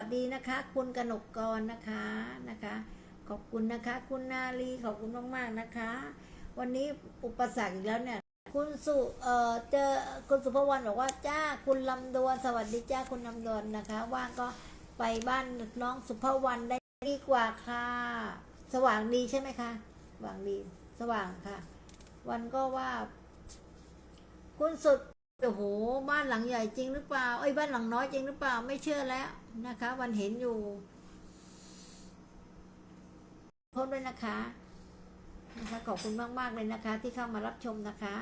สวัสดีนะคะ คุณกนกกรนะคะนะคะ ขอบคุณนะคะ คุณนาลีขอบคุณมากๆนะคะ วันนี้อุปสรรคอีกแล้วเนี่ย คุณสุเอ่อเจอคุณสุภวรรณบอกว่าจ้าคุณลำดวนสวัสดีจ้าคุณลำดวนนะคะ ว่างก็ไปบ้านน้องสุภวรรณได้ดีกว่าค่ะ สว่างดีใช่ไหมคะสว่างดีสว่างค่ะ วันก็ว่า คุณสุด โอ้โหบ้านหลังใหญ่จริงหรือเปล่าเอ้บ้านหลังน้อยจริงหรือเปล่าไม่เชื่อแล้วนะคะ วันเห็นอยู่โทษด้วยนะคะนะคะขอบคุณมากๆเลยนะคะ ที่เข้ามารับชมนะคะ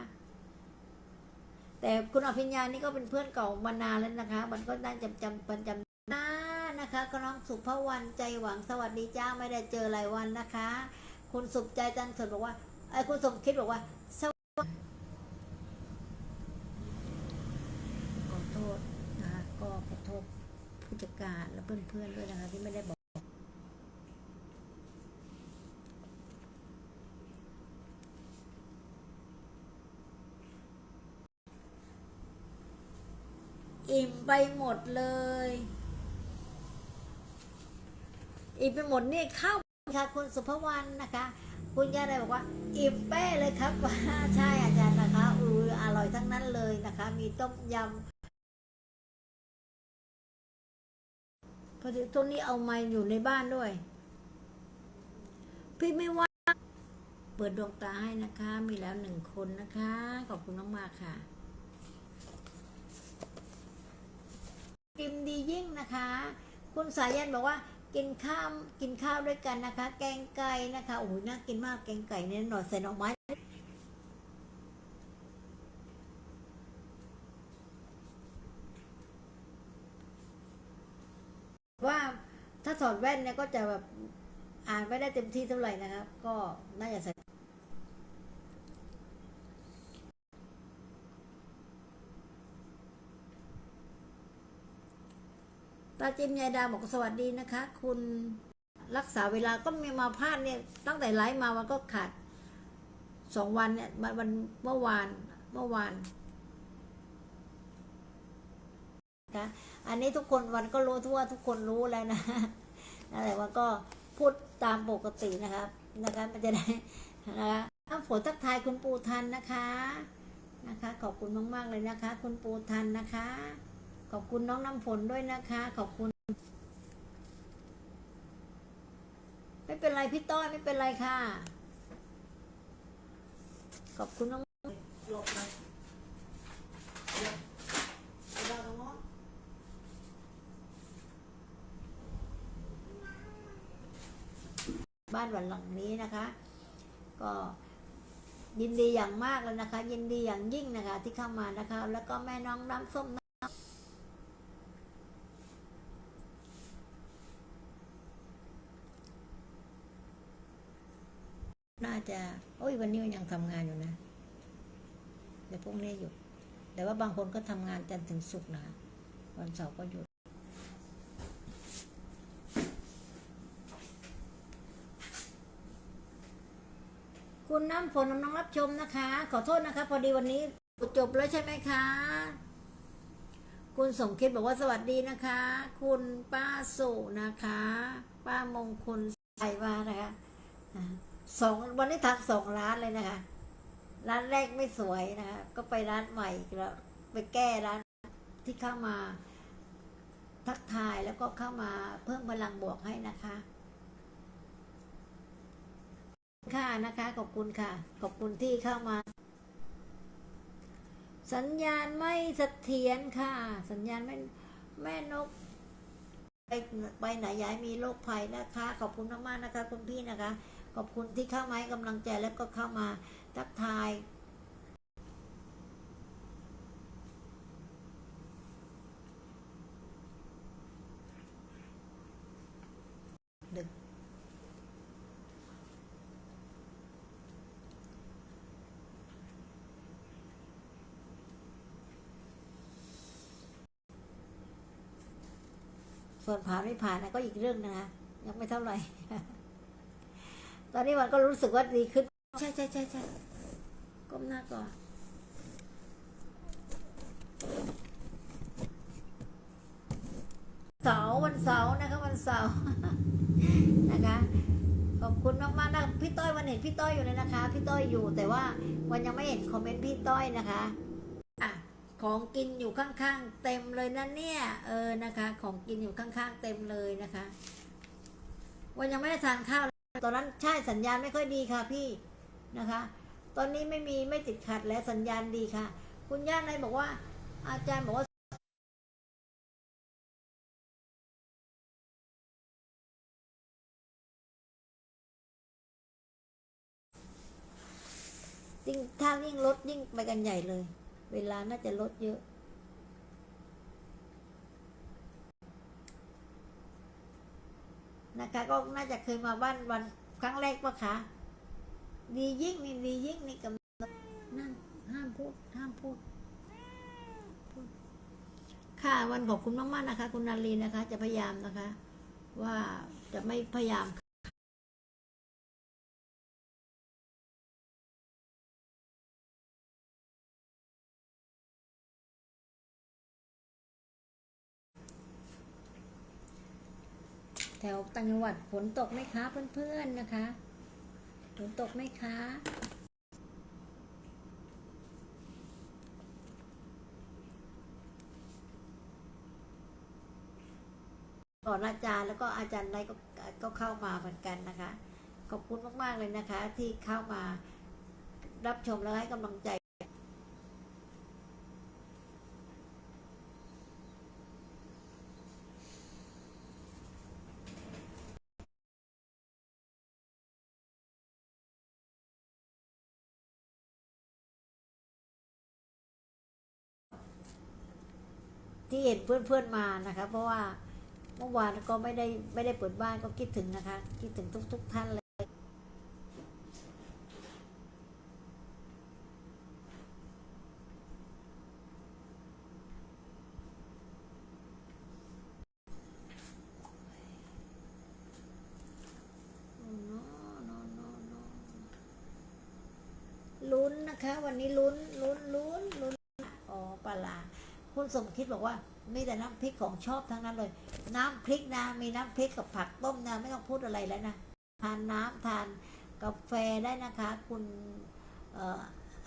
แต่คุณอภิญญานี่ก็เป็นเพื่อนเก่ามานานแล้วนะคะ มันก็ได้จำจำประจำนะนะคะก็น้องสุภวรรณใจหวังสวัสดีจ้าไม่ได้เจอหลายวันนะคะ คุณสุขใจจันทร์สดบอกว่าไอ้คุณสมคิดบอกว่าสวขอโทษนะคะก็ขอโทษ ผู้จัดการและเพื่อนๆด้วยนะคะที่ไม่ได้บอกอิ่มไปหมดเลย อิ่มไปหมดนี่ข้าวค่ะคุณสุภวรรณนะคะ คุณยาได้บอกว่า อิ่มแป้เลยครับว่าใช่อาจารย์นะคะอืออร่อยทั้งนั้นเลยนะคะ มีต้มยำ พอดีตรงนี้เอาไม้อยู่ในบ้านด้วย พี่ไม่ว่า เปิดดวงตาให้นะคะ มีแล้วหนึ่งคนนะคะ ขอบคุณมากๆค่ะกินดียิ่งนะคะ คุณสายันบอกว่ากินข้าวกินข้าวด้วยกันนะคะ แกงไก่นะคะโอ้โหน่ากินมากแกงไก่เนี่ยหน่อยใส่หน่อไม้ ว่าถ้าถ อดแว่นเนี่ยก็จะแบบอ่านไม่ได้เต็มที่เท่าไหร่นะครับ ก็น่าจะใส่ตาจิมยายดาบอกสวัสดีนะคะ คุณรักษาเวลาก็มีมาพลาดเนี่ยตั้งแต่ไลฟ์มามันก็ขาดสองวันเนี่ยวันวันเมื่อวานเมื่อวานนะอันนี้ทุกคนวันก็รู้ทั่วทุกคนรู้แล้วนะ นั่นแหละว่าก็พูดตามปกตินะครับนะคะมันจะได้นะคะน้ำฝนทักทายคุณปูทันนะคะนะคะ ขอบคุณมากๆเลยนะคะ คุณปูทันนะคะ ขอบคุณน้องน้ำฝนด้วยนะคะ ขอบคุณ ไม่เป็นไรพี่ต้อยไม่เป็นไรค่ะ ขอบคุณน้องหลบเลยเดี๋ยวเดี๋ยวตรงโน้น บ้านวันหลังนี้นะคะ ก็ยินดีอย่างมากเลยนะคะ ยินดีอย่างยิ่งนะคะ ที่เข้ามานะคะ แล้วก็แม่น้องน้ำส้มน่าจะโอ้ยวันนี้มันยังทำงานอยู่นะเดี๋ยวพรุ่งนี้หยุดแต่ว่าบางคนก็ทำงานจันทร์ถึงศุกร์นะวันเสาร์ก็หยุด คุณน้ำฝนน้องรับชมนะคะ ขอโทษนะคะ พอดีวันนี้จบแล้วใช่ไหมคะ คุณสมคิดบอกว่าสวัสดีนะคะ คุณป้าสุนะคะ ป้ามงคลใส่มานะคะสองวันนี้ทักสองร้านเลยนะคะ ร้านแรกไม่สวยนะคะ ก็ไปร้านใหม่แล้วไปแก้ร้านที่เข้ามาทักทายแล้วก็เข้ามาเพิ่มพลังบวกให้นะคะ ค่ะ นะคะ ขอบคุณค่ะ ขอบคุณที่เข้ามา สัญญาณไม่เสถียรค่ะ สัญญาณไม่แม่นกไปไปไหนย้ายมีโรคภัยนะคะ ขอบคุณมากๆนะคะ คุณพี่นะคะ ขอบคุณที่เข้ามาให้กำลังใจแล้วก็เข้ามาทักทาย ดึก ส่วนผ่านไม่ผ่านนะก็อีกเรื่องนึงนะยังไม่เท่าไหร่ ตอนนี้มันก็รู้สึกว่าดีขึ้น ใช่ใช่ใช่ใช่ก้มหน้าก่อนเสาร์วันเสาร์นะคะวันเสาร์นะคะขอบคุณมากๆนะพี่ต้อยวันเห็นพี่ต้อยอยู่เลยนะคะ พี่ต้อยอยู่แต่ว่าวันยังไม่เห็นคอมเมนต์พี่ต้อยนะคะ ของกินอยู่ข้างๆเต็มเลยนะเนี่ยเออนะคะ ของกินอยู่ข้างๆเต็มเลยนะคะวันยังไม่ได้ทานข้าวตอนนั้นใช่สัญญาณไม่ค่อยดีค่ะพี่นะคะ ตอนนี้ไม่มีไม่ติดขัดและสัญญาณดีค่ะ คุณย่าในายบอกว่า อาจารย์บอกว่ายิ่งถ้ายิ่งลดยิ่งไปกันใหญ่เลย เวลาน่าจะลดเยอะนะคะก็น่าจะเคยมาบ้านวันครั้งแรกปะคะดียิ่งนี่ดียิ่งนี่กับนั่นห้ามพูดห้ามพูดพูด ค่ะวันขอบคุณมากๆนะคะ คุณนาลีนะคะ จะพยายามนะคะ ว่าจะไม่พยายาม แถวต่างจังหวัดฝนตกไหมคะเพื่อนๆนะคะฝนตกไหมคะก่อนอาจารย์แล้วก็อาจารย์ได้ก็ก็เข้ามาเหมือนกันนะคะ ขอบคุณมากๆเลยนะคะ ที่เข้ามารับชมแล้วให้กำลังใจ ที่เห็นเพื่อนๆมานะคะ เพราะว่าเมื่อวานก็ไม่ได้ไม่ได้เปิดบ้านก็คิดถึงนะคะ คิดถึงทุก ๆ ท่านเลยลุ้นนะคะ วันนี้ลุ้นลุ้นลุ้นลุ้นอ๋อปลาร้า คุณสมคิดบอกว่ามีแต่น้ำพริกของชอบทั้งนั้นเลย น้ำพริกนะมีน้ำพริกกับผักต้มนะไม่ต้องพูดอะไรแล้วนะทานน้ำทานกาแฟได้นะคะ คุณ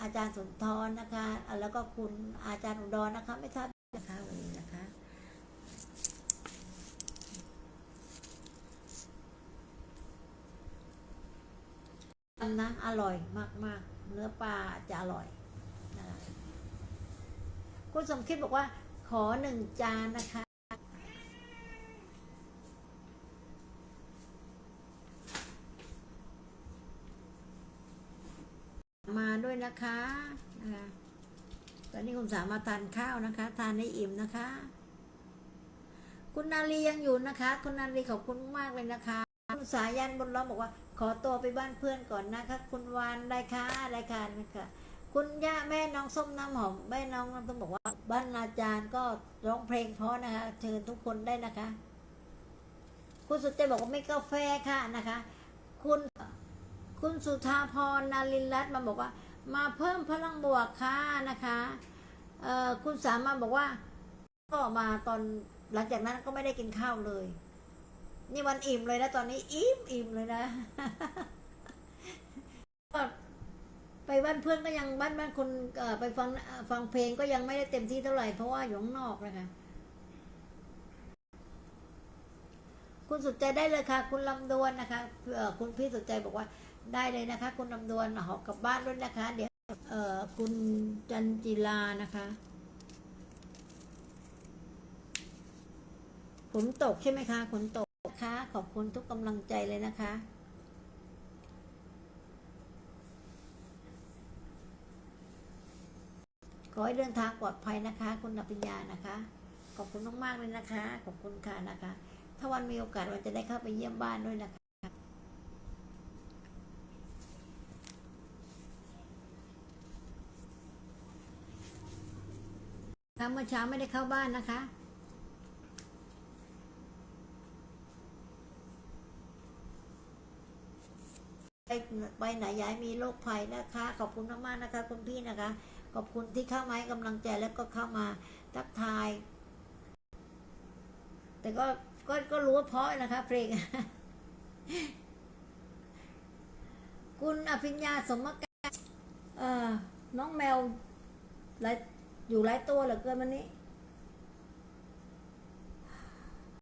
อาจารย์สุนทรนะคะ แล้วก็คุณอาจารย์อุดรนะคะ ไม่ทราบนะคะวันนี้นะคะทำนะอร่อยมาก ๆ เนื้อปลาจะอร่อย คุณสมคิดบอกว่า ขอหนึ่งจานนะคะ มาด้วยนะคะนะคะตอนนี้คุณสามารถทานข้าวนะคะ ทานให้อิ่มนะคะ คุณนาลียังอยู่นะคะ คุณนาลีขอบคุณมากเลยนะคะคุณสายันบนล้อมบอกว่า ขอตัวไปบ้านเพื่อนก่อนนะคะ คุณวานได้ค่ะได้ค่ะนะคะ คุณย่าแม่น้องส้มน้ำหอมแม่น้องน้ำส้มบอกว่าบ้านอาจารย์ก็ร้องเพลงเพราะนะคะเชิญทุกคนได้นะคะ คุณสุดใจบอกว่าไม่กาแฟค่ะนะคะ คุณคุณสุธาพรนารินรัตน์มาบอกว่า มาเพิ่มพลังบวกค่ะนะคะเอ่อคุณสามารถบอกว่า ก็มาตอนหลังจากนั้นก็ไม่ได้กินข้าวเลย นี่วันอิ่มเลยนะตอนนี้อิ่มอิ่มเลยนะ ไปบ้านเพื่อนก็ยังบ้านบ้านคนไปฟังฟังเพลงก็ยังไม่ได้เต็มที่เท่าไหร่เพราะว่าอยู่ข้างนอกนะคะคุณสุดใจได้เลยค่ะ คุณลำดวนนะคะเออคุณพี่สุดใจบอกว่าได้เลยนะคะ คุณลำดวนหอกกลับบ้านด้วยนะคะ เดี๋ยวเออคุณจันจิลานะคะ ฝนตกใช่ไหมคะฝนตกนะคะขอบคุณทุกกำลังใจเลยนะคะ ขอให้เดินทางปลอดภัยนะคะ คุณอภิญญานะคะ ขอบคุณมากๆเลยนะคะ ขอบคุณค่ะนะคะ ถ้าวันมีโอกาสวันจะได้เข้าไปเยี่ยมบ้านด้วยนะคะค่ะเมื่อเช้าไม่ได้เข้าบ้านนะคะ ไปไปไหนย้ายมีโรคภัยนะคะ ขอบคุณมากๆนะคะ คุณพี่นะคะ ขอบคุณที่เข้ามาให้กำลังใจแล้วก็เข้ามาทักทาย แต่ก็ก็ก็รู้ว่าเพราะนะคะเพลง คุณอภิญญาสมการน้องแมวหลายอยู่หลายตัวเหลือเกินวันนี้